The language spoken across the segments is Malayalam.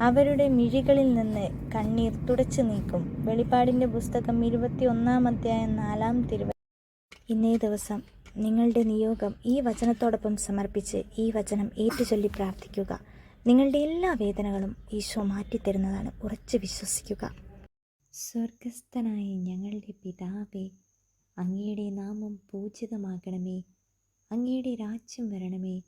അവരുടെ മിഴികളിൽ നിന്ന് കണ്ണീർ തുടച്ചു നീക്കും. വെളിപ്പാടിന്റെ പുസ്തകം ഇരുപത്തി ഒന്നാം അധ്യായം നാലാം തിരുവ ഇന്നേ ദിവസം നിങ്ങളുടെ നിയോഗം ഈ വചനത്തോടൊപ്പം സമർപ്പിച്ച് ഈ വചനം ഏറ്റുചൊല്ലി പ്രാർത്ഥിക്കുക. നിങ്ങളുടെ എല്ലാ വേദനകളും ഈശോ മാറ്റിത്തരുന്നതാണ്. ഉറച്ച് വിശ്വസിക്കുക. സ്വർഗസ്ഥനായ ഞങ്ങളുടെ പിതാവേ അങ്ങയുടെ നാമം പൂജിതമാകണമേ. അങ്ങയുടെ രാജ്യം വരണമേ.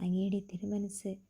അങ്ങയുടെ തിരുമനസ്